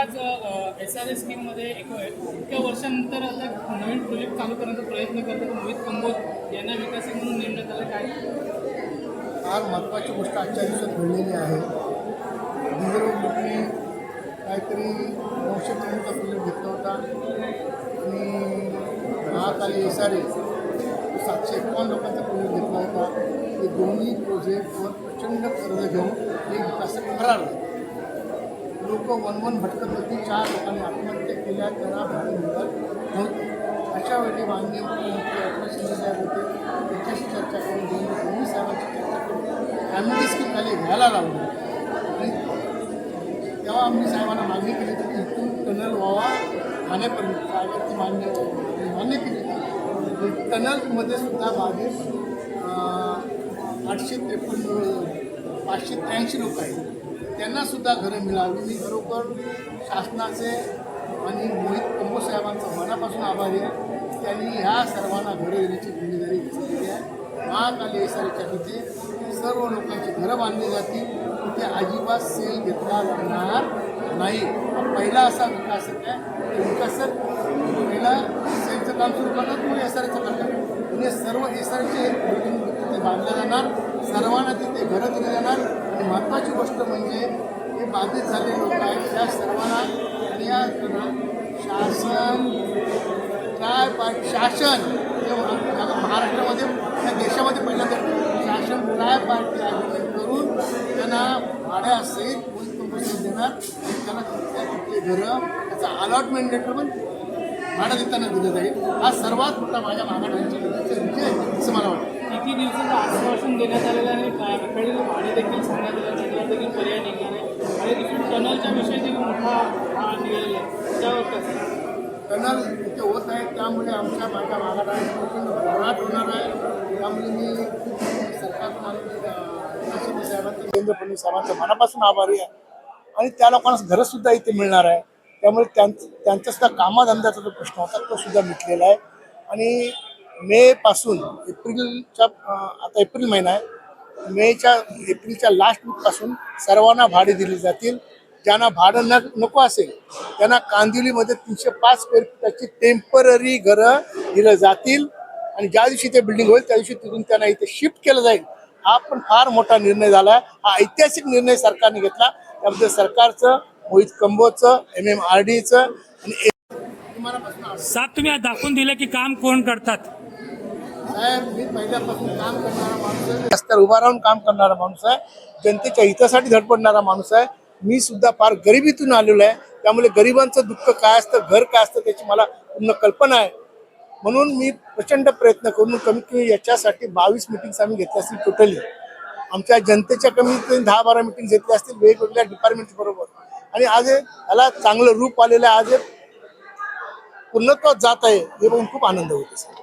आज S R S स्कीममध्ये एक इतक्या वर्षानंतर आता नवीन प्रोजेक्ट चालू करण्याचा प्रयत्न करतो मोहित कंबोज यांना विकासक म्हणून नेमण्यात आलं काय? फार महत्त्वाची गोष्ट आजच्या दिवसात घडलेली आहे. डिझेल काहीतरी नऊशे किलोमीटर प्रोजेक्ट घेतला होता. आणि महाकाली एस आर एस सातशे एकावन्न लोकांचा प्रोजेक्ट घेतला होता. ते दोन्ही प्रोजेक्टवर प्रचंड कर्ज घेऊन ते विकासक फरार झाले. लोक वन वन भटकत होती चार लोकांनी आत्महत्या केल्या त्यांना भाडे मिळत नव्हतं अशा वेळी माननीय मुख्यमंत्री शिंदे साहेब होते. त्याच्याशी चर्चा करून दोन दोन्ही साहेबांची चर्चा करून फॅमिली स्कीम खाली घ्यायला लावली. आणि तेव्हा आम्ही साहेबांना मागणी केली होती की इथून टनल व्हावा ठाण्यापर्यंत. साहेबांची मान्य मान्य केली टनलमध्ये सुद्धा बावीस आठशे त्रेपन्न पाचशे त्र्याऐंशी लोक आहेत. त्यांनासुद्धा घरं मिळावी. मी खरोखर शासनाचे आणि मोहित कंबो साहेबांचा मनापासून आभारी आहे. त्यांनी ह्या सर्वांना घरं येण्याची जिम्मेदारी घेतलेली आहे. महाकालेश्वरच्या तिथे सर्व लोकांची घरं बांधली जातील. तिथे अजिबात सेल घेतला जाणार नाही. पहिला असा विकासक आहे. तो विकासक पहिला सेलचं काम सुरू करतात मग एस आर एचं करतात. म्हणजे सर्व देशांचे बिल्डिंग तिथे बांधल्या जाणार. सर्वांना तिथे घरं दिली जाणार. आणि महत्त्वाची गोष्ट म्हणजे हे बाधित झालेले लोक आहेत त्या सर्वांना आणि या शासन काय पा शासन महाराष्ट्रामध्ये या देशामध्ये पहिल्यांदा शासन काय पार्टी आयोजन करून त्यांना भाड्यासहित पोलीस कंपनी देणार त्यांना घरं त्याचं अलॉटमेंट लेटर पण भाडं देताना दिलं जाईल. हा सर्वात मोठा माझ्या विजय आहे, असं मला वाटतं. किती दिवसाचं आश्वासन देण्यात आलेलं आहे? आणि आखाडीचं भाडे देखील सांगण्यात आलं. त्याच्यावर देखील पर्याय निघणार आहे? आणि दुसरं टनलच्या विषयी देखील मोठा हा निघालेला आहे. त्यावर कसं? टनल इथे होत आहे त्यामुळे आमच्या माझ्या भागात आहे प्रचंड भरभराट होणार आहे. त्यामुळे मी साहेबांचं देवेंद्र फडणवीस साहेबांचं मनापासून आभारी आहे. आणि त्या लोकांना घरंसुद्धा इथे मिळणार आहे. त्यामुळे त्यांचा सुद्धा कामाधंद्याचा जो प्रश्न होता तो सुद्धा मिटलेला आहे. आणि मेपासून एप्रिलच्या आता एप्रिल महिना आहे. मेच्या एप्रिलच्या लास्ट वीकपासून सर्वांना भाडे दिली जातील. ज्यांना भाडं न नको असेल त्यांना कांदिवलीमध्ये तीनशे पाच स्क्वेअर फुटाची टेंपररी घरं दिलं जातील. आणि ज्या दिवशी ते बिल्डिंग होईल त्या दिवशी तिथून त्यांना इथे शिफ्ट केलं जाईल. हा पण फार मोठा निर्णय झाला. आहे हा ऐतिहासिक निर्णय सरकारने घेतला. त्यामध्ये सरकारचं मोहित कंबोचं एम एम आर डीचं आणि. सात तुम्ही आज दाखवून दिलं की काम कोण करतात? साहेब मी पहिल्यापासून काम करणारा माणूस आहे. रस्त्यावर उभा राहून काम करणारा माणूस आहे. जनतेच्या हितासाठी धडपडणारा माणूस आहे. मी सुद्धा फार गरिबीतून आलेलो आहे. त्यामुळे गरिबांचं दुःख काय असतं घर काय असतं त्याची मला पूर्ण कल्पना आहे. म्हणून मी प्रचंड प्रयत्न करून कमीत कमी याच्यासाठी बावीस मिटिंग्स आम्ही घेतल्या असतील टोटली आमच्या जनतेच्या कमीत कमी दहा बारा मिटिंग घेतल्या असतील वेगवेगळ्या डिपार्टमेंट बरोबर. आणि आज हे याला चांगलं रूप आलेलं आहे. आज हे पूर्णत्वात जात आहे हे बघून खूप आनंद होतो